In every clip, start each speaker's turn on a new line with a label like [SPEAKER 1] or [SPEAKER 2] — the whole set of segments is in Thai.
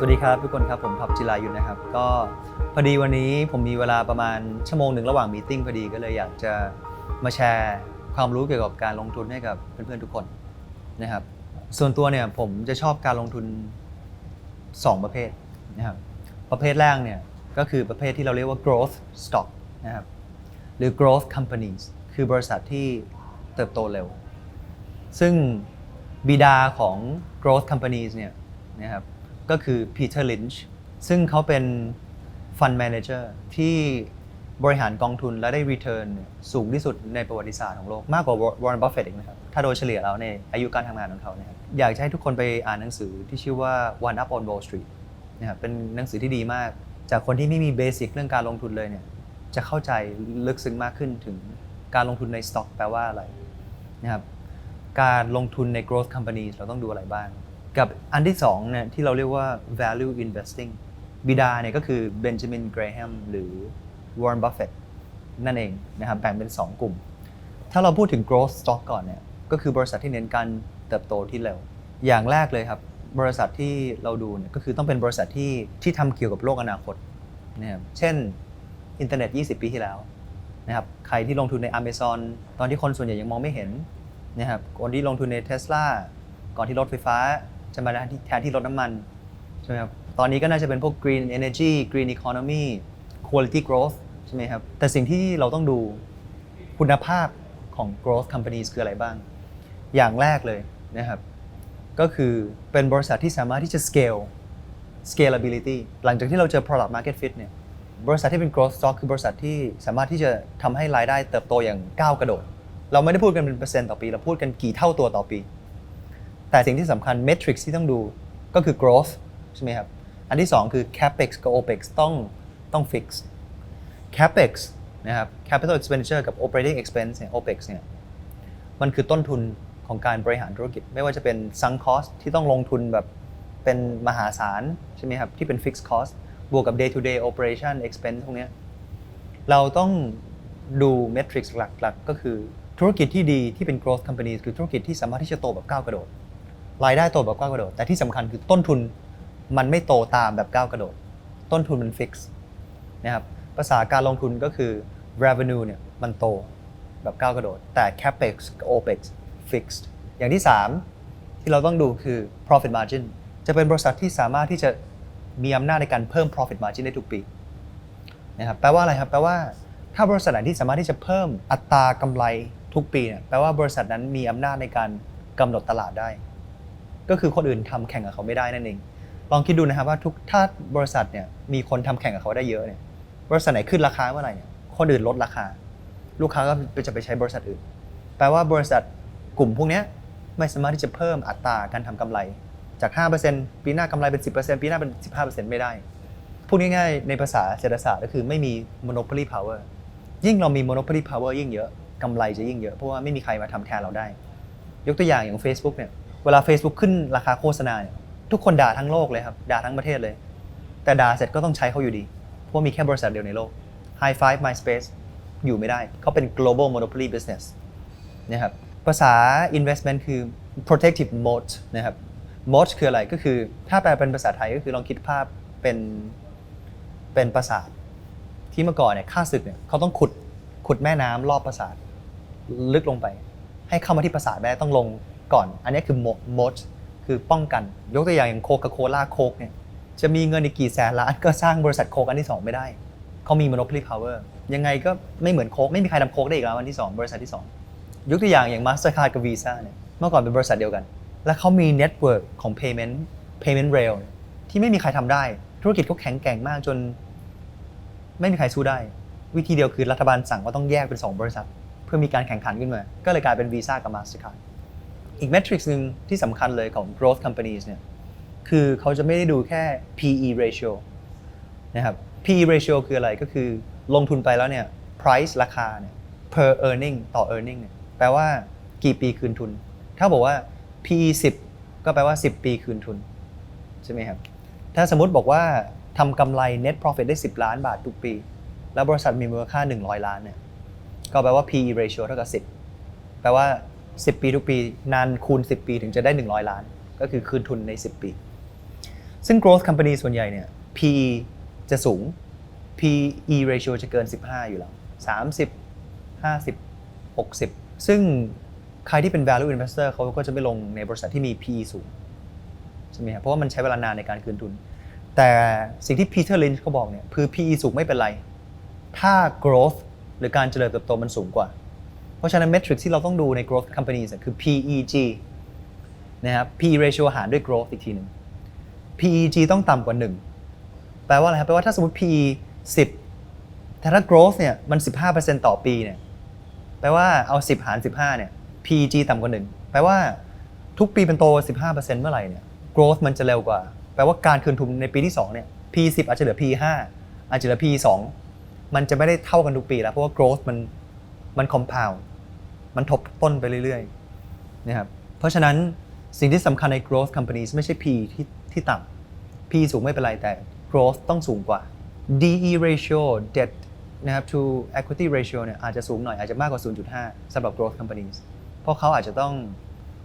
[SPEAKER 1] สวัสดีครับทุกคนครับผมพับจิรายุทธนะครับ ก็พอดีวันนี้ผมมีเวลาประมาณชั่วโมงหนึ่งระหว่างมีติ้งพอดีก็เลยอยากจะมาแชร์ความรู้เกี่ยวกับการลงทุนให้กับเพื่อนๆทุกคนนะครับ ส่วนตัวเนี่ยผมจะชอบการลงทุน 2 ประเภทนะครับประเภทแรกเนี่ยก็คือประเภทที่เราเรียกว่า growth stock นะครับหรือ growth companies คือบริษัทที่เติบโตเร็ว ซึ่งบิดาของ growth companies เนี่ยนะครับ ก็คือ Peter Lynch ซึ่งเขาเป็น fund manager ที่บริหารกองทุนและได้ return เนี่ยสูงที่สุดในประวัติศาสตร์ของโลก มากกว่า Warren Buffett อีกนะครับ ถ้าโดยเฉลี่ยแล้วในอายุการทำงานของเขานะครับอยากให้ทุกคนไปอ่านหนังสือที่ชื่อว่า One Up on Wall Street นะครับเป็นหนังสือที่ดีมาก จากคนที่ไม่มีเบสิกเรื่องการลงทุนเลยเนี่ยจะเข้าใจลึกซึ้งมากขึ้นถึงการลงทุนในสต็อกแปลว่าอะไรนะครับการลงทุนใน growth companies เราต้องดูอะไรบ้าง กับอันที่2เนี่ยที่เราเรียกว่า value investing บิดาเนี่ยก็คือเบนจามินเกรแฮมหรือ Warren Buffett นั่นเองนะครับแบ่งเป็น 2 กลุ่ม ถ้าเราพูดถึง growth stock ก่อนเนี่ยก็คือบริษัทที่เน้นการเติบโตที่เร็ว อย่างแรกเลยครับ บริษัทที่เราดูเนี่ยก็คือต้องเป็นบริษัทที่ที่ทำเกี่ยวกับโลกอนาคตนะครับเช่นอินเทอร์เน็ต 20 ปีที่แล้วนะครับใครที่ลงทุนใน Amazon ตอนที่คนส่วนใหญ่ยังมองไม่เห็นนะครับคนที่ลงทุนในเท s l a ก่อนที่รถไฟฟ้า จะมาแทนที่แทนที่รถน้ำมันใช่ไหมครับตอนนี้ก็น่าจะเป็นพวก green energy green economy quality growth ใช่ไหมครับแต่สิ่งที่เราต้องดูคุณภาพของ growth companies คืออะไรบ้าง อย่างแรกเลยนะครับก็คือเป็นบริษัทที่สามารถที่จะ scale scalability หลังจากที่เราเจอ product market fit เนี่ยบริษัทที่เป็น growth stock คือบริษัทที่สามารถที่จะทำให้รายได้เติบโตอย่างก้าวกระโดด เราไม่ได้พูดกันเป็นเปอร์เซ็นต์ต่อปี เราพูดกันกี่เท่าตัวต่อปี แต่สิ่งที่สำคัญ metrics ที่ต้องดูก็คือ growth ใช่ไหมครับ อันที่ 2 คือ capex กับ opex ต้องต้อง fix capex นะครับ capital expenditure กับ operating expense เนี่ย opex เนี่ยมันคือต้นทุนของการบริหารธุรกิจ ไม่ว่าจะเป็น sunk cost ที่ต้องลงทุนแบบเป็นมหาศาลใช่ไหมครับที่เป็น fixed cost บวกกับ day to day operation expense พวกเนี้ยเราต้องดู metrics หลักๆ ก็คือธุรกิจที่ดีที่เป็น growth company คือธุรกิจที่สามารถที่จะโตแบบก้าวกระโดด รายได้โตแบบก้าวกระโดด แต่ที่สำคัญคือต้นทุนมันไม่โตตามแบบก้าวกระโดด ต้นทุนมัน fix นะครับภาษาการลงทุนก็คือ revenue เนี่ยมันโตแบบก้าวกระโดด แต่ capex opex fixed อย่างที่ 3 ที่เราต้องดูคือ profit margin จะเป็นบริษัทที่สามารถที่จะมีอำนาจในการเพิ่ม profit margin ได้ทุกปีนะครับแปลว่าอะไรครับ แปลว่าถ้าบริษัทไหนที่สามารถที่จะเพิ่มอัตรากำไรทุกปีเนี่ยแปลว่าบริษัทนั้นมีอำนาจในการกำหนดตลาดได้ ก็คือคนอื่นทำแข่งกับเขาไม่ได้นั่นเอง ลองคิดดูนะครับว่าทุกถ้าบริษัทเนี่ยมีคนทำแข่งกับเขาได้เยอะเนี่ยบริษัทไหนขึ้นราคาเมื่อไหร่เนี่ยคนอื่นลดราคา ลูกค้าก็จะไปใช้บริษัทอื่น แปลว่าบริษัทกลุ่มพวกนี้ไม่สามารถที่จะเพิ่มอัตราการทำกำไร จาก 5%ปีหน้ากำไรเป็น 10%ปีหน้าเป็น 15%ไม่ได้พูดง่ายๆในภาษาเศรษฐศาสตร์ก็คือไม่มี monopoly power ยิ่งเรามี monopoly power ยิ่งเยอะกำไรจะยิ่งเยอะ เพราะว่าไม่มีใครมาทำแทนเราได้ ยกตัวอย่างอย่าง Facebook เนี่ย วลา Facebook ขึ้นราคาโฆษณาเนี่ยทุกคนด่าทั้งโลกเลยครับ ด่าทั้งประเทศเลย แต่ด่าเสร็จก็ต้องใช้เขาอยู่ดี เพราะมีแค่บริษัทเดียวในโลก High Five MySpace อยู่ไม่ได้ เขาเป็น global monopoly business นะครับ ภาษา investment คือ protective moat นะครับ moat คืออะไรก็คือ ถ้าแปลเป็นภาษาไทยก็คือลองคิดภาพเป็นเป็นปราสาทที่เมื่อก่อนเนี่ยข้าศึกเนี่ยเขาต้องขุดขุดแม่น้ำรอบปราสาทลึกลงไป ให้เข้ามาที่ปราสาทไม่ได้ต้องลง ก่อน อันนี้คือโมดคือป้องกัน ยกตัวอย่างอย่างโคคาโคล่าโคกเนี่ยจะมีเงินในกี่แสนล้านก็สร้างบริษัทโคกอันที่ 2 ไม่ได้ เขามี monopoly power ยังไงก็ไม่เหมือนโคกไม่มีใครทำโคกได้อีกแล้วอันที่ 2 บริษัทที่ 2 ยกตัวอย่างอย่าง Mastercard กับ Visa เนี่ยเมื่อก่อนเป็นบริษัทเดียวกัน แล้วเขามี network ของ payment payment rail ที่ไม่มีใครทำได้ ธุรกิจเขาแข็งแกร่งมากจน ไม่มีใครสู้ได้ วิธีเดียวคือรัฐบาลสั่งว่าต้องแยกเป็น 2 บริษัท เพื่อมีการแข่งขันขึ้นมา ก็เลยกลายเป็น Visa กับ Mastercard อีก metrics หนึ่งที่สำคัญเลยของ growth companies เนี่ยคือเขาจะไม่ได้ดูแค่ PE ratio นะครับ PE ratio คืออะไรก็คือลงทุนไปแล้วเนี่ย price ราคาเนี่ย per earning ต่อ earning เนี่ยแปลว่ากี่ปีคืนทุน ถ้าบอกว่า PE 10 ก็แปลว่า 10 ปีคืนทุน ใช่ไหมครับ ถ้าสมมติบอกว่าทำกำไร net profit ได้ 10 ล้านบาททุกปี แล้วบริษัทมีมูลค่า 100 ล้านเนี่ยก็แปลว่า PE ratio เท่ากับ 10 แปลว่า 10 ปีทุกปี นานคูณ 10 ปีถึงจะได้ 100 ล้าน ก็คือคืนทุนใน 10 ปี ซึ่ง growth company ส่วนใหญ่เนี่ย PE จะสูง PE ratio จะเกิน 15 อยู่แล้ว 30 50 60 ซึ่งใครที่เป็น value investor เขาก็จะไม่ลงในบริษัทที่มี PE สูงใช่ไหมครับเพราะว่ามันใช้เวลานานในการคืนทุน แต่สิ่งที่ Peter Lynch เขาบอกเนี่ยคือ PE สูงไม่เป็นไร ถ้า growth หรือการเจริญเติบโตมันสูงกว่า เพราะฉะนั้น metric ที่เราต้องดูใน growth companies คือ PEG นะครับ PE ratio หารด้วย growth อีกทีหนึ่ง PEG ต้องต่ำกว่า 1 แปลว่าอะไรครับแปลว่าถ้าสมมติ PE 10 แต่ถ้า growth เนี่ยมัน 15%ต่อปีเนี่ยแปลว่าเอา 10 หาร 15เนี่ย PEG ต่ำกว่า 1 แปลว่าทุกปีเป็นโต 15%เมื่อไหร่เนี่ย growth มันจะเร็วกว่า แปลว่าการคืนทุนในปีที่ 2 เนี่ย P 10อาจจะเหลือ P 5อาจจะเหลือ P 2มันจะไม่ได้เท่ากันทุกปีแล้ว เพราะว่า growth มันมัน compound มันทบต้นไปเรื่อยๆนะครับเพราะฉะนั้นสิ่งที่สำคัญใน growth companies ไม่ใช่ P ที่ที่ต่ำ P สูงไม่เป็นไรแต่ growth ต้องสูงกว่า DE ratio debt นะครับ to equity ratio เนี่ยอาจจะสูงหน่อยอาจจะมากกว่า 0.5สำหรับ growth companies เพราะเขาอาจจะต้อง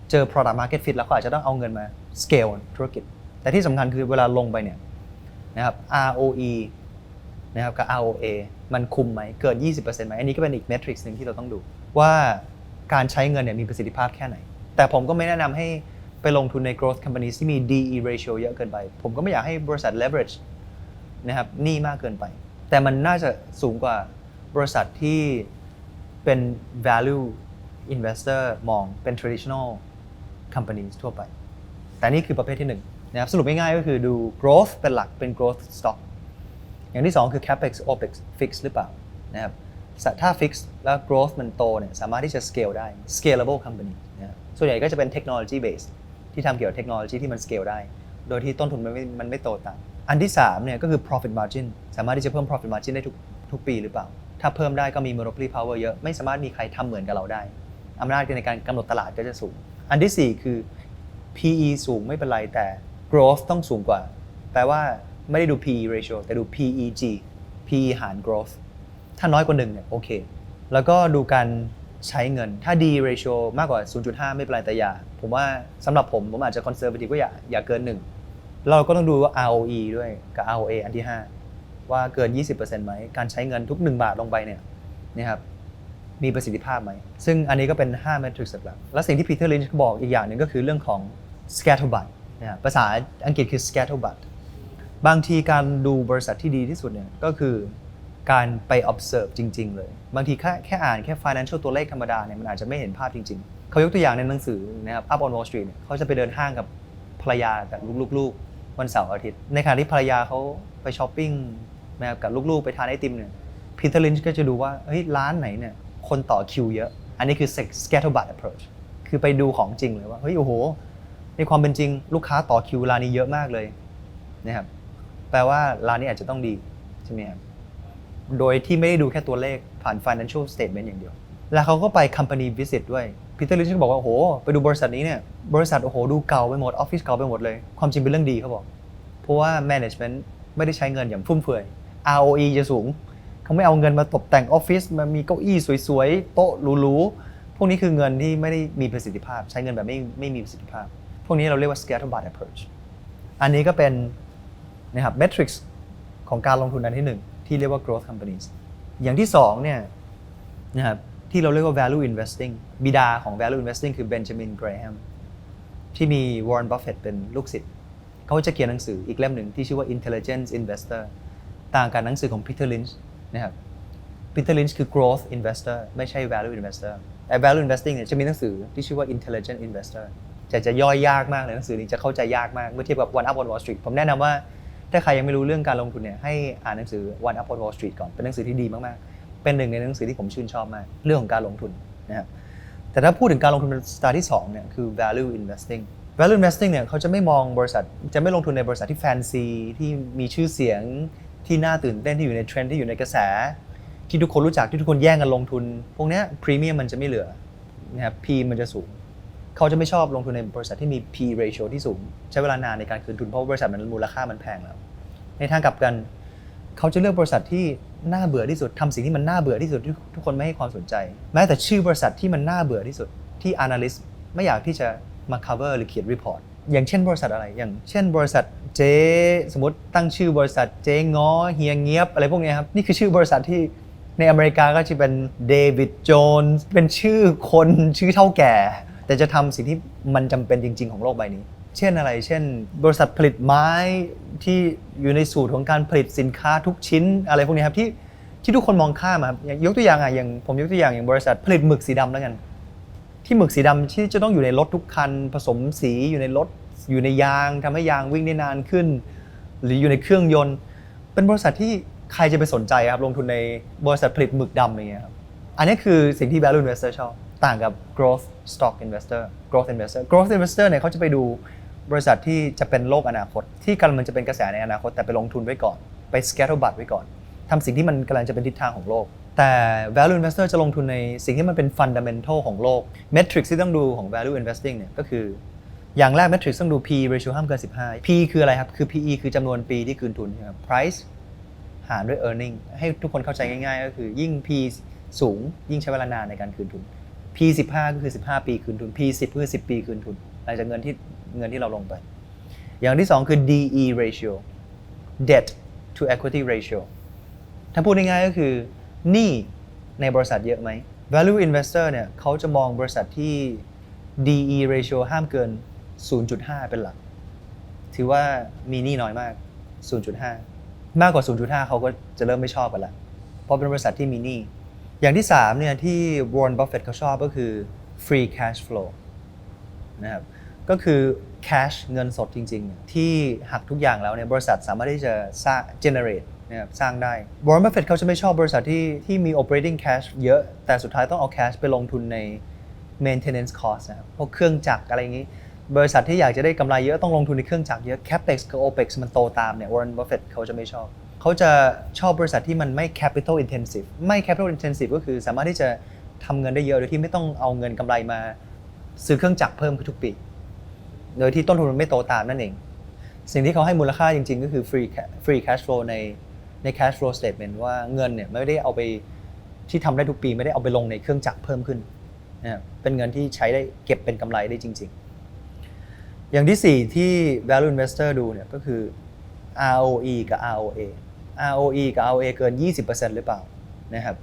[SPEAKER 1] เจอ product market fit แล้วเขาอาจจะต้องเอาเงินมา scale ธุรกิจ แต่ที่สำคัญคือเวลาลงไปเนี่ยนะครับ ROE นะครับกับ ROA มันคุมไหมเกิน 20%ไหมอันนี้ก็เป็นอีกเมทริกซ์หนึ่งที่เราต้องดูว่า การใช้เงินเนี่ยมีประสิทธิภาพแค่ไหน แต่ผมก็ไม่แนะนำให้ไปลงทุนใน growth companies ที่มี DE ratio เยอะเกินไป ผมก็ไม่อยากให้บริษัท leverage นะครับหนี้มากเกินไป แต่มันน่าจะสูงกว่าบริษัทที่เป็น value investor มองเป็น traditional companies ทั่วไป แต่นี่คือประเภทที่หนึ่งนะครับสรุปง่ายๆก็คือดู growth เป็นหลักเป็น growth stock อย่างที่ 2 คือ capex opex fix หรือเปล่านะครับ ถ้า fix แล้ว growth มันโตเนี่ยสามารถที่จะ scale ได้ scalable company นะส่วนใหญ่ก็จะเป็น technology based ที่ทำเกี่ยวกับเทคโนโลยีที่มัน scale ได้ โดยที่ต้นทุนมันไม่มันไม่โตตามอันที่3เนี่ยก็คือ profit margin สามารถที่จะเพิ่ม profit margin ได้ทุกทุกปีหรือเปล่า ถ้าเพิ่มได้ก็มี monopoly power เยอะ ไม่สามารถมีใครทำเหมือนกับเราได้อำนาจในการกำหนดตลาดก็จะสูง อันที่ 4 คือ PE สูงไม่เป็นไรแต่ growth ต้องสูงกว่า แปลว่าไม่ได้ดู PE ratio แต่ดู PEG PE หาร growth ถ้าน้อยกว่า1เนี่ยโอเค แล้วก็ดูการใช้เงิน ถ้า D ratio มากกว่า 0.5 ไม่เป็นไรแต่อย่า ผมว่าสำหรับผม ผมอาจจะ conservative ก็อย่าอย่าเกิน1เราก็ต้องดูว่า ROE ด้วยกับ ROA อันที่ 5 ว่าเกิน 20%ไหมการใช้เงินทุก 1 บาทลงไปเนี่ยนะครับมีประสิทธิภาพไหม ซึ่งอันนี้ก็เป็น5 metrics หลัก และสิ่งที่ Peter Lynch บอกอีกอย่างหนึ่งก็คือเรื่องของ scatterbutt นะภาษาอังกฤษคือ scatterbutt บางทีการดูบริษัทที่ดีที่สุดเนี่ยก็คือ การไป observe จริง ๆ เลย บางทีแค่แค่อ่านแค่ financial ตัวเลขธรรมดาเนี่ยมันอาจจะไม่เห็นภาพจริง ๆ เขายกตัวอย่างในหนังสือนะครับ Up on Wall Street เนี่ยเขาจะไปเดินห้างกับภรรยากับลูกๆวันเสาร์อาทิตย์ ในขณะที่ภรรยาเขาไปช้อปปิ้งนะครับกับลูกๆไปทานไอติมเนี่ย Peter Lynch ก็จะดูว่าเฮ้ยร้านไหนเนี่ยคนต่อคิวเยอะ อันนี้คือ s c a t t e r b u t approach คือไปดูของจริงเลยว่าเฮ้ยโอ้โห ในความเป็นจริงลูกค้าต่อคิวร้านนี้เยอะมากเลยนะครับแปลว่าร้านนี้อาจจะต้องดีใช่ไหมครับ โดยที่ไม่ได้ดูแค่ตัวเลขผ่าน financial statement อย่างเดียว แล้วเขาก็ไป company visit ด้วย Peter Lynch ก็บอกว่าโอ้โหไปดูบริษัทนี้เนี่ยบริษัทโอ้โหดูเก่าไปหมดออฟฟิศเก่าไปหมดเลย ความจริงเป็นเรื่องดีเขาบอก เพราะว่า management ไม่ได้ใช้เงินอย่างฟุ่มเฟือย ROE จะสูง เขาไม่เอาเงินมาตกแต่งออฟฟิศมามีเก้าอี้สวยๆ โต๊ะหรูๆ พวกนี้คือเงินที่ไม่ได้มีประสิทธิภาพ ใช้เงินแบบไม่ไม่มีประสิทธิภาพ พวกนี้เราเรียกว่า scatterbutt approach อันนี้ก็เป็นนะครับ metrics ของการลงทุนอันที่หนึ่ง ที่เรียกว่า growth companies อย่างที่สองเนี่ยนะครับที่เราเรียกว่า value investing บิดาของ value investing คือ Benjamin Graham ที่มี Warren Buffett เป็นลูกศิษย์เขาจะเขียนหนังสืออีกเล่มหนึ่งที่ชื่อว่า Intelligence Investor ต่างกับหนังสือของ Peter Lynch นะครับ Peter Lynch คือ growth investor ไม่ใช่ value investor แต่ value investing เนี่ยจะมีหนังสือที่ชื่อว่า intelligent investor จะจะย่อยยากมากเลยหนังสือนี้จะเข้าใจยากมากเมื่อเทียบกับ One Up on Wall Street ผมแนะนำว่า ถ้าใครยังไม่รู้เรื่องการลงทุนเนี่ยให้อ่านหนังสือ One Up on Wall Street ก่อนเป็นหนังสือที่ดีมากๆ เป็นหนึ่งในหนังสือที่ผมชื่นชอบมาก เรื่องของการลงทุนนะครับแต่ถ้าพูดถึงการลงทุนสไตล์ที่2เนี่ยคือ value investing value investing เนี่ยเขาจะไม่มองบริษัทจะไม่ลงทุนในบริษัทที่แฟนซีที่มีชื่อเสียงที่น่าตื่นเต้นที่อยู่ในเทรนด์ที่อยู่ในกระแส ที่ทุกคนรู้จักที่ทุกคนแย่งกันลงทุน พวกเนี้ยพรีเมียมมันจะไม่เหลือนะครับ P มันจะสูง เขาจะไม่ชอบลงทุนในบริษัทที่มี P ratio ที่สูง ใช้เวลานานในการคืนทุนเพราะบริษัทมันมูลค่ามันแพงแล้ว ในทางกลับกันเขาจะเลือกบริษัทที่น่าเบื่อที่สุดทำสิ่งที่มันน่าเบื่อที่สุดที่ทุกคนไม่ให้ความสนใจ แม้แต่ชื่อบริษัทที่มันน่าเบื่อที่สุดที่ analyst ไม่อยากที่จะมา cover หรือเขียน report อย่างเช่นบริษัทอะไร อย่างเช่นบริษัทเจ๊สมมติตั้งชื่อบริษัทเจ๊ง้อเฮียเงียบอะไรพวกนี้ครับ นี่คือชื่อบริษัทที่ในอเมริกาก็จะเป็นเดวิดโจนส์เป็นชื่อคนชื่อเท่าแก่ แต่จะทำสิ่งที่มันจำเป็นจริง ๆ ของโลกใบนี้ เช่นอะไร เช่น บริษัทผลิตไม้ที่อยู่ในสูตรของการผลิตสินค้าทุกชิ้น อะไรพวกนี้ครับที่ที่ทุกคนมองข้ามครับยกตัวอย่างอะอย่างผมยกตัวอย่างอย่างบริษัทผลิตหมึกสีดำแล้วกัน ที่หมึกสีดำที่จะต้องอยู่ในรถทุกคัน ผสมสีอยู่ในรถอยู่ในยางทำให้ยางวิ่งได้นานขึ้น หรืออยู่ในเครื่องยนต์ เป็นบริษัทที่ใครจะไปสนใจครับลงทุนในบริษัทผลิตหมึกดำอะไรเงี้ยครับอันนี้คือสิ่งที่ value investor ชอบ ต่างกับ growth stock investor growth investor growth investor เนี่ยเขาจะไปดูบริษัทที่จะเป็นโลกอนาคต ที่กำลังจะเป็นกระแสในอนาคต แต่ไปลงทุนไว้ก่อน ไป scatter บัตรไว้ก่อนทำสิ่งที่มันกำลังจะเป็นทิศทางของโลก แต่ value investor จะลงทุนในสิ่งที่มันเป็น fundamental ของโลก metrics ที่ต้องดูของ value investing เนี่ยก็คืออย่างแรก metrics ต้องดู P ratio ห้ามเกิน 15 P คืออะไรครับ คือ PE คือจำนวนปีที่คืนทุนครับ price หารด้วย earning ให้ทุกคนเข้าใจง่ายๆ ก็คือยิ่ง P สูงยิ่งใช้เวลานานในการคืนทุน P 15 ก็คือ 15 ปีคืนทุน P 10 ก็คือ 10 ปีคืนทุน หลังจากเงินที่เงินที่เราลงไป อย่างที่ 2 คือ DE ratio debt to equity ratio ถ้าพูดง่ายๆก็คือหนี้ในบริษัทเยอะไหม value investor เนี่ยเขาจะมองบริษัทที่ DE ratio ห้ามเกิน 0.5 เป็นหลัก ถือว่ามีหนี้น้อยมาก 0.5 มากกว่า 0.5 เขาก็จะเริ่มไม่ชอบกันละเพราะเป็นบริษัทที่มีหนี้ อย่างที่3เนี่ยที่ Warren Buffett เขาชอบก็คือ free cash flow นะครับก็คือ cash เงินสดจริง ๆ ที่หักทุกอย่างแล้วเนี่ยบริษัทสามารถที่จะสร้าง generate นะครับสร้างได้ Warren Buffett เขาจะไม่ชอบบริษัทที่ที่มี operating cash เยอะ แต่สุดท้ายต้องเอา cash ไปลงทุนใน maintenance cost นะครับพวกเครื่องจักรอะไรอย่างนี้ บริษัทที่อยากจะได้กำไรเยอะต้องลงทุนในเครื่องจักรเยอะ capex กับ opex มันโตตามเนี่ย Warren Buffett เขาจะไม่ชอบ เขาจะชอบบริษัทที่มันไม่ capital intensive ไม่ capital intensive ก็คือสามารถที่จะทำเงินได้เยอะโดยที่ไม่ต้องเอาเงินกำไรมา ซื้อเครื่องจักรเพิ่มขึ้นทุกปี โดยที่ต้นทุนมันไม่โตตามนั่นเอง สิ่งที่เขาให้มูลค่าจริงๆ ก็คือ free ca- free cash flow ในใน cash flow statement ว่าเงินเนี่ยไม่ได้เอาไปที่ทำได้ทุกปีไม่ได้เอาไปลงในเครื่องจักรเพิ่มขึ้นนะครับเป็นเงินที่ใช้ได้เก็บเป็นกำไรได้จริง ๆ อย่างที่ 4 ที่ value investor ดูเนี่ยก็คือ ROE กับ ROA ROE กับ ROA เกิน 20%หรือเปล่านะครับ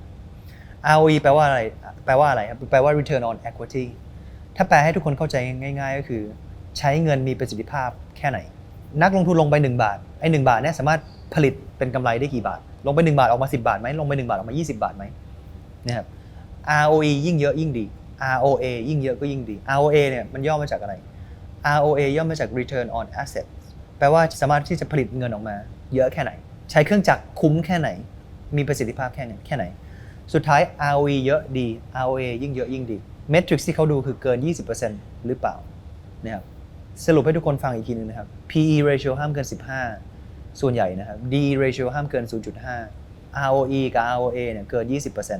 [SPEAKER 1] ROE แปลว่าอะไรแปลว่าอะไรครับแปลว่า return on equity ถ้าแปลให้ทุกคนเข้าใจง่าย ๆ ก็คือ ใช้เงินมีประสิทธิภาพแค่ไหน นักลงทุนลงไป 1 บาทไอ้1บาทเนี่ยสามารถผลิตเป็นกำไรได้กี่บาท ลงไป 1 บาทออกมา 10 บาทไหมลงไป 1 บาทออกมา 20 บาทไหมนะครับ ROE ยิ่งเยอะยิ่งดี ROA ยิ่งเยอะก็ยิ่งดี ROA เนี่ยมันย่อมาจากอะไร ROA ย่อมาจาก return on asset แปลว่าสามารถที่จะผลิตเงินออกมา เยอะแค่ไหน ใช้เครื่องจักรคุ้มแค่ไหน มีประสิทธิภาพแค่ไหนแค่ไหน สุดท้าย ROE เยอะดี ROA ยิ่งเยอะยิ่งดี Metrics ที่เขาดูคือเกิน 20%หรือเปล่านะครับสรุปให้ทุกคนฟังอีกทีนึงนะครับ PE ratio ห้ามเกิน 15 ส่วนใหญ่นะครับ D ratio ห้ามเกิน 0.5 ROE กับ ROA เนี่ยเกิน 20%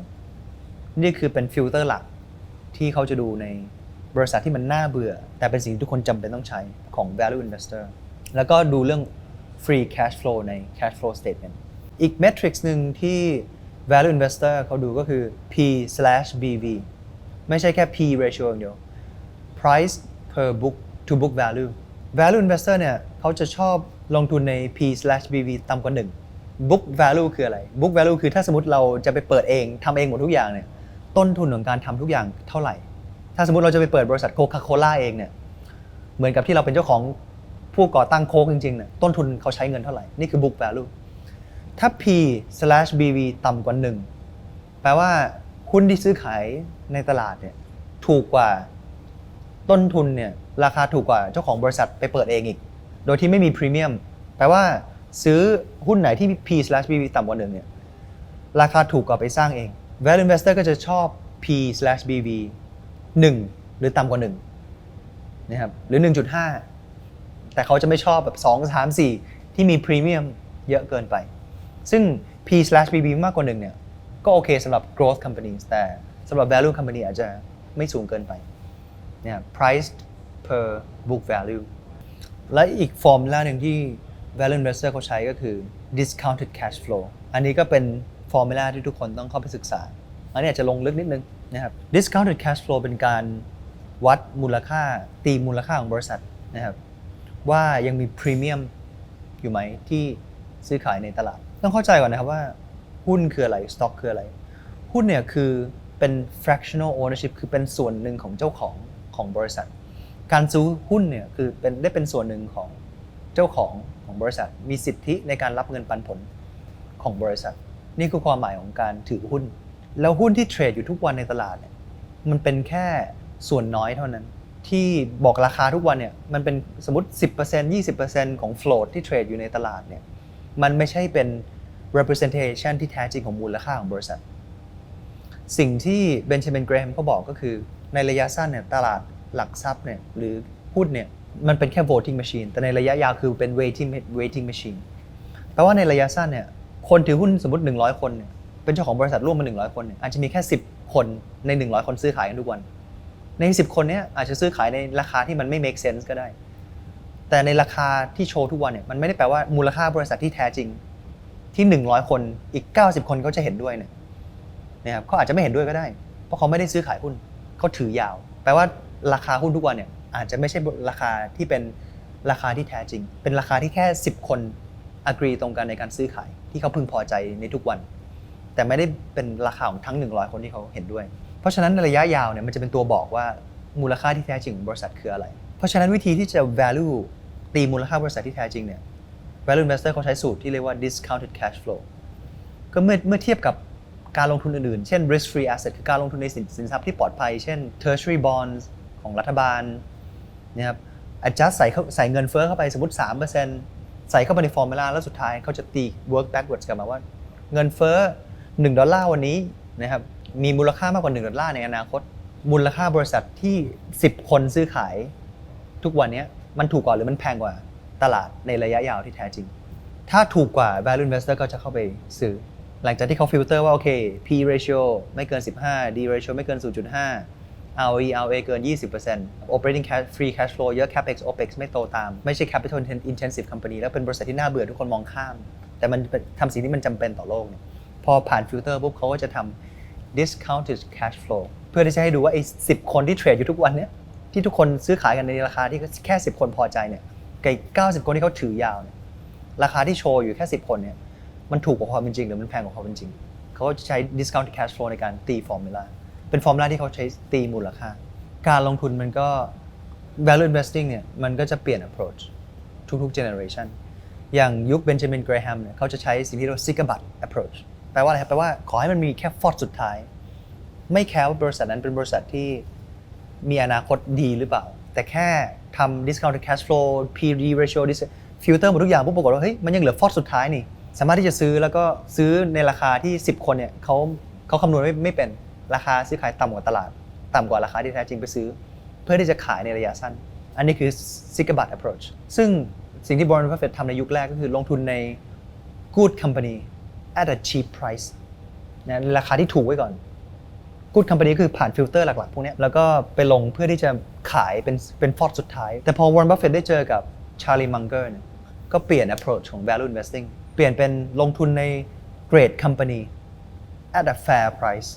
[SPEAKER 1] นี่คือเป็นฟิลเตอร์หลักที่เขาจะดูในบริษัทที่มันน่าเบื่อ แต่เป็นสิ่งที่ทุกคนจำเป็นต้องใช้ของ value investor แล้วก็ดูเรื่อง free cash flow ใน cash flow statement อีก metric หนึ่งที่ value investor เขาดูก็คือ P slash BV ไม่ใช่แค่ P ratio อย่างเดียว price per book to book value value investor เนี่ยเขาจะชอบลงทุนใน P slash BV ต่ำกว่า1 book value คืออะไร book value คือถ้าสมมติเราจะไปเปิดเองทำเองหมดทุกอย่างเนี่ยต้นทุนของการทำทุกอย่างเท่าไหร่ ถ้าสมมติเราจะไปเปิดบริษัทโคคาโคล่าเองเนี่ยเหมือนกับที่เราเป็นเจ้าของ ผู้ก่อตั้งโค้กจริงๆเนี่ยต้นทุนเขาใช้เงินเท่าไหร่ นี่คือ book value ถ้า P slash BV ต่ำกว่า 1 แปลว่าหุ้นที่ซื้อขายในตลาดเนี่ยถูกกว่าต้นทุนเนี่ยราคาถูกกว่าเจ้าของบริษัทไปเปิดเองอีก โดยที่ไม่มีพรีเมียมแปลว่าซื้อหุ้นไหนที่ P slash BV ต่ำกว่าหนึ่งเนี่ยราคาถูกกว่าไปสร้างเอง Value Investor ก็จะชอบ P slash BV 1 หรือต่ำกว่า1นะครับหรือ 1.5 แต่เขาจะไม่ชอบแบบ 2 3 4 ที่มีพรีเมียมเยอะเกินไป ซึ่ง P slash BB มากกว่าหนึ่งเนี่ย ก็โอเคสำหรับ growth companies แต่สำหรับ value company อาจจะไม่สูงเกินไปเนี่ย price per book value และอีกฟอร์มล่าหนึ่งที่ value investor เขาใช้ก็คือ discounted cash flow อันนี้ก็เป็นฟอร์มูลาที่ทุกคนต้องเข้าไปศึกษา อันนี้อาจจะลงลึกนิดนึงนะครับ discounted cash flow เป็นการวัดมูลค่าตีมูลค่าของบริษัทนะครับ ว่ายังมีพรีเมียมอยู่ไหมที่ซื้อขายในตลาด ต้องเข้าใจก่อนนะครับว่าหุ้นคืออะไรสต็อกคืออะไร หุ้นเนี่ยคือเป็น fractional ownership คือเป็นส่วนหนึ่งของเจ้าของของบริษัท การซื้อหุ้นเนี่ยคือเป็นได้เป็นส่วนหนึ่งของเจ้าของของบริษัท มีสิทธิในการรับเงินปันผลของบริษัท นี่คือความหมายของการถือหุ้น แล้วหุ้นที่เทรดอยู่ทุกวันในตลาดเนี่ยมันเป็นแค่ส่วนน้อยเท่านั้น ที่บอกราคาทุกวันเนี่ยมันเป็นสมมติ 10% 20%ของ float ที่เทรดอยู่ในตลาดเนี่ยมันไม่ใช่เป็น representation ที่แท้จริงของมูลค่าของบริษัท สิ่งที่เบนจามินเกรแฮมเขาบอกก็คือในระยะสั้นเนี่ยตลาดหลักทรัพย์เนี่ยหรือหุ้นเนี่ยมันเป็นแค่ voting machine แต่ในระยะยาวคือเป็น waiting waiting machine แปลว่าในระยะสั้นเนี่ยคนถือหุ้นสมมติ 100 คนเนี่ยเป็นเจ้าของบริษัทร่วมมา 100 คนเนี่ยอาจจะมีแค่ 10 คนใน 100 คนซื้อขายกันทุกวัน ใน 10 คนเนี้ยอาจจะซื้อขายในราคาที่มันไม่ make sense ก็ได้ แต่ในราคาที่โชว์ทุกวันเนี่ยมันไม่ได้แปลว่ามูลค่าบริษัทที่แท้จริงที่ 100 คนอีก 90 คนเขาจะเห็นด้วยเนี่ยนะครับเขาอาจจะไม่เห็นด้วยก็ได้ เพราะเขาไม่ได้ซื้อขายหุ้นเขาถือยาว แปลว่าราคาหุ้นทุกวันเนี่ยอาจจะไม่ใช่ราคาที่เป็นราคาที่แท้จริง เป็นราคาที่แค่ 10 คนอกรีตรงกันในการซื้อขายที่เขาพึงพอใจในทุกวัน แต่ไม่ได้เป็นราคาของทั้ง 100 คนที่เขาเห็นด้วย เพราะฉะนั้นในระยะยาวเนี่ยมันจะเป็นตัวบอกว่ามูลค่าที่แท้จริงของบริษัทคืออะไร เพราะฉะนั้นวิธีที่จะ value ตีมูลค่าบริษัทที่แท้จริงเนี่ย value investor เขาใช้สูตรที่เรียกว่า discounted cash flow ก็เมื่อเมื่อเทียบกับการลงทุนอื่นๆ เช่น risk free asset คือการลงทุนในสินสินทรัพย์ที่ปลอดภัย เช่น tertiary bonds ของรัฐบาลนะครับ adjust ใส่เข้าใส่เงินเฟ้อเข้าไปสมมติ 3%ใส่เข้าไปในฟอร์มูลาแล้วสุดท้ายเขาจะตี work backwards กลับมาว่า เงินเฟ้อ1ดอลลาร์วันนี้นะครับ มีมูลค่ามากกว่า 1 ดอลลาร์ในอนาคต มูลค่าบริษัทที่ 10 คนซื้อขาย ทุกวันนี้มันถูกกว่าหรือมันแพงกว่าตลาดในระยะยาวที่แท้จริง ถ้าถูกกว่า value investor ก็จะเข้าไปซื้อ หลังจากที่เขาฟิลเตอร์ว่าโอเค P ratio ไม่เกิน 15 D ratio ไม่เกิน 0.5 ROE ROA เกิน 20% operating cash free cash flow เยอะ capex opex ไม่โตตาม ไม่ใช่ capital intensive company แล้วเป็นบริษัทที่น่าเบื่อทุกคนมองข้าม แต่มันทำสิ่งที่มันจำเป็นต่อโลกเนี่ยพอผ่านฟิลเตอร์ปุ๊บเขาก็จะทำ discounted cash flow เพื่อที่จะให้ดูว่าไอ้10คนที่เทรดอยู่ทุกวันเนี้ยที่ทุกคนซื้อขายกันในราคาที่แค่ 10 คนพอใจเนี่ยกับอีก90คนที่เขาถือยาวเนี่ยราคาที่โชว์อยู่แค่ 10 คนเนี่ยมันถูกกว่าความเป็นจริง หรือมันแพงกว่าความเป็นจริง เขาก็จะใช้ discount cash flow ในการตีฟอร์มูลาเป็นฟอร์มูลาที่เขาใช้ตีมูลค่า การลงทุนมันก็ value investing เนี่ยมันก็จะเปลี่ยน approach ทุกๆ generation อย่างยุคเบนจามินเกรแฮมเนี่ยเขาจะใช้สิ่งที่เรียกว่า cigarette approach แปลว่าอะไรครับแปลว่าขอให้มันมีแค่ฟอดสุดท้าย ไม่แคร์ว่าบริษัทนั้นเป็นบริษัทที่มีอนาคตดีหรือเปล่า แต่แค่ทำ discounted cash flow PE ratio dis- ฟิลเตอร์หมดทุกอย่างปุ๊บปรากฏว่าเฮ้ยมันยังเหลือฟอดสุดท้ายนี่ สามารถที่จะซื้อแล้วก็ซื้อในราคาที่ 10 คนเนี่ยเขาเขาคำนวณไม่ไม่เป็นราคาซื้อขายต่ำกว่าตลาด ต่ำกว่าราคาที่แท้จริงไปซื้อ เพื่อที่จะขายในระยะสั้น อันนี้คือ s i g a b u t approach ซึ่งสิ่งที่บรอนบัฟเฟตทำในยุคแรกก็คือลงทุนใน good company at a cheap price นะราคาที่ถูกไว้ก่อนกูดคัม p a นีคือผ่านฟิลเตอร์หลักๆ พวกนี้แล้วก็ไปลงเพื่อที่จะขายเป็นเป็นฟอร์ดสุดท้าย แต่พอวอร์ n บัฟเฟตได้เจอกับชาลีมังเกอร์เนี่ยก็เปลี่ยน approach ของ value investing เปลี่ยนเป็นลงทุนใน great company at a fair price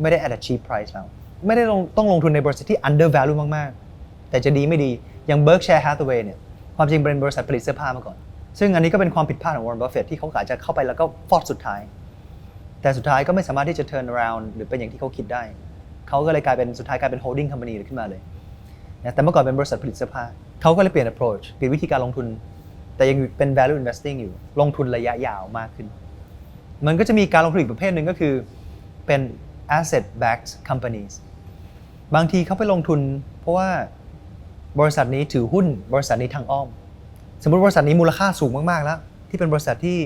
[SPEAKER 1] ไม่ได้ at a cheap price แล้ว ไม่ได้ต้องลงทุนในบริษัทที่ under value มาก ๆ แต่จะดีไม่ดีอย่าง Berkshire Hathaway เนี่ยความจริงเป็นบริษัทผลิตเสื้อผ้ามาก่อน ซึ่งอันนี้ก็เป็นความผิดพลาดของ Warren Buffett ที่เขาอาจจะเข้าไปแล้วก็ฟอดสุดท้าย แต่สุดท้ายก็ไม่สามารถที่จะ turn around หรือเป็นอย่างที่เขาคิดได้ เขาก็เลยกลายเป็นสุดท้ายกลายเป็น holding company ขึ้นมาเลยนะแต่เมื่อก่อนเป็นบริษัทผลิตเสื้อผ้าเขาก็เลยเปลี่ยน approach เปลี่ยนวิธีการลงทุน แต่ยังเป็น value investing อยู่ ลงทุนระยะยาวมากขึ้น มันก็จะมีการลงทุนอีกประเภทหนึ่งก็คือเป็น asset backed companies บางทีเขาไปลงทุน เพราะว่าบริษัทนี้ถือหุ้นบริษัทนี้ทางอ้อม มมติบริษัทนี้มูลค่าสูงมากๆแล้ว ที่เป็นบริษัทที่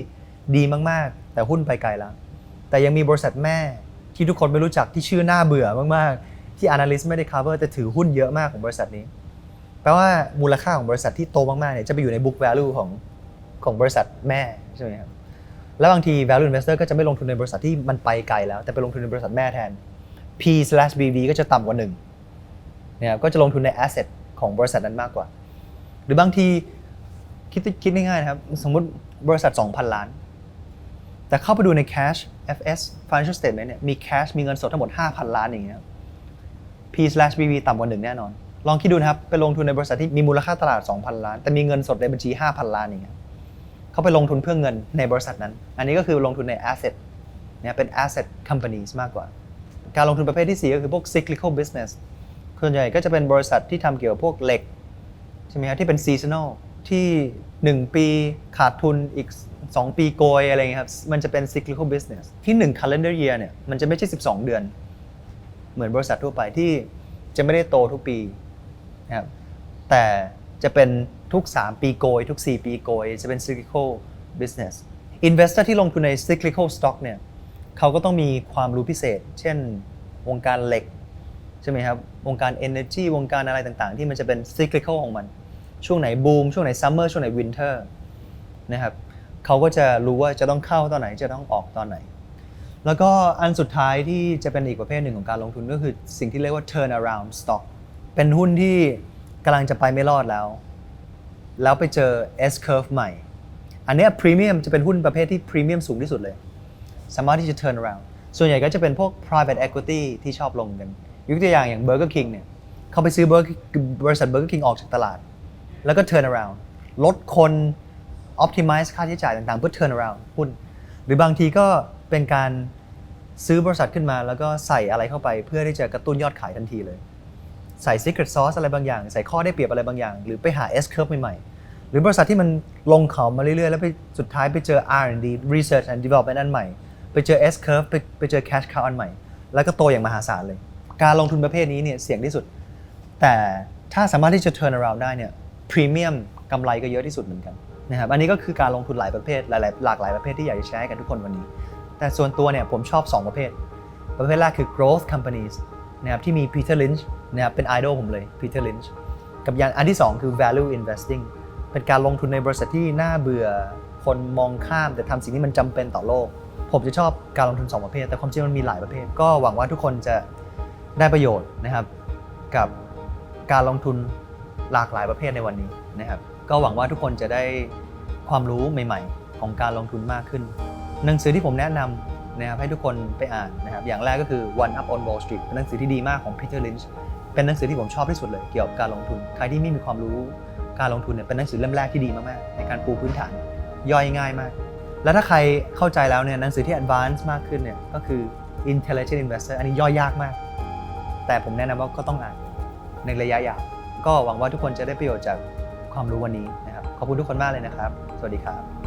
[SPEAKER 1] ดีมากๆ แต่หุ้นไปไกลแล้ว แต่ยังมีบริษัทแม่ที่ทุกคนไม่รู้จักที่ชื่อหน้าเบื่อมากๆ ที่ analyst ไม่ได้ cover แต่ถือหุ้นเยอะมากของบริษัทนี้ แปลว่ามูลค่าของบริษัทที่โตมากๆเนี่ยจะไปอยู่ใน book value ของของบริษัทแม่ใช่ไหมครับแล้วบางที value investor ก็จะไม่ลงทุนในบริษัทที่มันไปไกลแล้ว แต่ไปลงทุนในบริษัทแม่แทน P slash BV ก็จะต่ำกว่าหนึ่งเนี่ยก็จะลงทุนใน asset ของบริษัทนั้นมากกว่า หรือบางที คิดคิดง่ายๆนะครับ สมมุติบริษัท 2,000 ล้าน แต่เข้าไปดูใน cash FS financial statement เนี่ยมี cash มีเงินสดทั้งหมด 5,000 ล้านอย่างเงี้ย P slash BV ต่ำกว่าหนึ่งแน่นอน ลองคิดดูนะครับ ไปลงทุนในบริษัทที่มีมูลค่าตลาด 2,000 ล้าน แต่มีเงินสดในบัญชี 5,000 ล้านอย่างเงี้ยเขาไปลงทุนเพื่อเงินในบริษัทนั้น อันนี้ก็คือลงทุนใน asset เนี่ยเป็น asset companies มากกว่า การลงทุนประเภทที่ 4 ก็คือพวก cyclical business ส่วนใหญ่ก็จะเป็นบริษัทที่ทำเกี่ยวกับพวกเหล็กใช่ไหมครับที่เป็น seasonal ที่ 1 ปีขาดทุนอีก 2 ปีโกยอะไรเงี้ยครับ มันจะเป็น cyclical business ที่ 1 calendar year เนี่ยมันจะไม่ใช่ 12 เดือน เหมือนบริษัททั่วไปที่จะไม่ได้โตทุกปีนะครับแต่จะเป็นทุก 3 ปีโกย ทุก 4 ปีโกย จะเป็น cyclical business investor ที่ลงทุนใน cyclical stock เนี่ยเขาก็ต้องมีความรู้พิเศษ เช่นวงการเหล็ก ใช่ไหมครับ วงการ energy วงการอะไรต่างๆ ที่มันจะเป็น cyclical ของมัน ช่วงไหนบูมช่วงไหน summer ช่วงไหน winter นะครับเขาก็จะรู้ว่าจะต้องเข้าตอนไหนจะต้องออกตอนไหน แล้วก็อันสุดท้ายที่จะเป็นอีกประเภทหนึ่งของการลงทุนก็คือสิ่งที่เรียกว่า turn around stock เป็นหุ้นที่กำลังจะไปไม่รอดแล้ว แล้วไปเจอ S curve ใหม่ อันนี้พรีเมียมจะเป็นหุ้นประเภทที่พรีเมียมสูงที่สุดเลย สามารถที่จะ turn around ส่วนใหญ่ก็จะเป็นพวก private equity ที่ชอบลงกัน ยกตัวอย่างอย่าง Burger King เนี่ยเขาไปซื้อบริษัท Burger King ออกจากตลาด แล้วก็ turn around ลดคน optimize ค่าใช้จ่ายต่างๆ เพื่อ turn around หุ้น หรือบางทีก็เป็นการซื้อบริษัทขึ้นมา แล้วก็ใส่อะไรเข้าไปเพื่อที่จะกระตุ้นยอดขายทันทีเลย ใส่ secret sauce อะไรบางอย่าง ใส่ข้อได้เปรียบอะไรบางอย่าง หรือไปหา S curve ใหม่ๆ หรือบริษัทที่มันลงเขามาเรื่อยๆ แล้วไปสุดท้ายไปเจอ R&D research and development อันใหม่ ไปเจอ S curve ไปไปเจอ cash cow อันใหม่ แล้วก็โตอย่างมหาศาลเลย การลงทุนประเภทนี้เนี่ยเสี่ยงที่สุด แต่ถ้าสามารถที่จะ turn around ได้เนี่ย พรีเมียมกำไรก็เยอะที่สุดเหมือนกันนะครับอันนี้ก็คือการลงทุนหลายประเภทหลายๆหลากหลายประเภทที่อยากจะแชร์ให้กันทุกคนวันนี้ แต่ส่วนตัวเนี่ยผมชอบ 2 ประเภท ประเภทแรกคือ growth companies นะครับที่มี Peter Lynch นะครับเป็นไอดอลผมเลย Peter Lynch กับอย่างอันที่ 2 คือ value investing เป็นการลงทุนในบริษัทที่น่าเบื่อคนมองข้ามแต่ทำสิ่งที่มันจำเป็นต่อโลก ผมจะชอบการลงทุน 2 ประเภท แต่ความจริงมันมีหลายประเภท ก็หวังว่าทุกคนจะได้ประโยชน์นะครับ กับการลงทุน หลากหลายประเภทในวันนี้นะครับ ก็หวังว่าทุกคนจะได้ความรู้ใหม่ ๆ ของการลงทุนมากขึ้น หนังสือที่ผมแนะนำนะครับให้ทุกคนไปอ่านนะครับ อย่างแรกก็คือ One Up on Wall Street เป็นหนังสือที่ดีมากของ Peter Lynch เป็นหนังสือที่ผมชอบที่สุดเลยเกี่ยวกับการลงทุน ใครที่ไม่มีความรู้การลงทุนเนี่ยเป็นหนังสือเล่มแรกที่ดีมากๆในการปูพื้นฐานย่อยง่ายมาก แล้วถ้าใครเข้าใจแล้วเนี่ยหนังสือที่ advanced มากขึ้นเนี่ยก็คือ Intelligent Investor อันนี้ย่อยยากมาก แต่ผมแนะนำว่าก็ต้องอ่านในระยะยาว ก็หวังว่าทุกคนจะได้ประโยชน์จากความรู้วันนี้นะครับ ขอบคุณทุกคนมากเลยนะครับ สวัสดีครับ